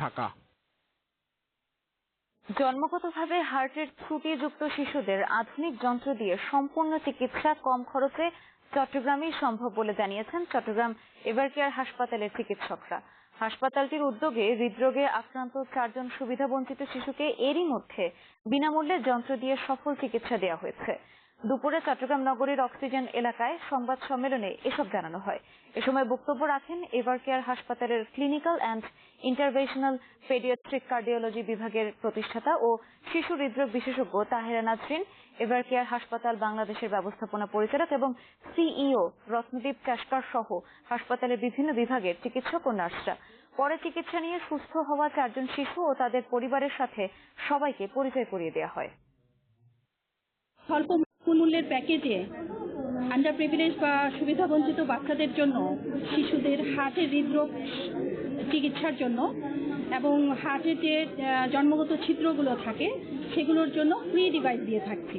ঢাকা জন্মগতভাবে হার্টের ত্রুটিযুক্ত শিশুদের আধুনিক যন্ত্র দিয়ে সম্পূর্ণ চিকিৎসা কম খরচে চট্টগ্রামেই সম্ভব বলে জানিয়েছেন চট্টগ্রাম এভারকেয়ার হাসপাতালের চিকিৎসকরা। হাসপাতালটির উদ্যোগে হৃদরোগে আক্রান্ত চারজন সুবিধাবঞ্চিত শিশুকে এরই মধ্যে বিনামূল্যে যন্ত্র দিয়ে সফল চিকিৎসা দেওয়া হয়েছে। দুপুরে চট্টগ্রাম নগরীর অক্সিজেন এলাকায় সংবাদ সম্মেলনে এসব জানানো হয়। এ সময় বক্তব্য রাখেন এভারকেয়ার হাসপাতালের clinical and interventional paediatric cardiology বিভাগের প্রতিষ্ঠাতা ও শিশু হৃদরোগ বিশেষজ্ঞ তাহেরা নাজরিন এভারকেয়ার হাসপাতাল বাংলাদেশের ব্যবস্থাপনা পরিচালক এবং সিইও রত্নদীপ কাশকার সহ হাসপাতালের বিভিন্ন বিভাগের চিকিৎসক ও নার্সরা। পরে চিকিৎসা নিয়ে সুস্থ হওয়া চারজন শিশু ও তাদের পরিবারের সাথে সবাইকে পরিচয় করিয়ে দেওয়া হয়। মূল্যের প্যাকেজে আন্ডার প্রিভিলেজ বা সুবিধাবঞ্চিত বাচ্চাদের জন্য, শিশুদের হার্টের হৃদরোগ চিকিৎসার জন্য এবং হার্টের যে জন্মগত ছিদ্রগুলো থাকে, সেগুলোর জন্য ফ্রি ডিভাইস দিয়ে থাকছি।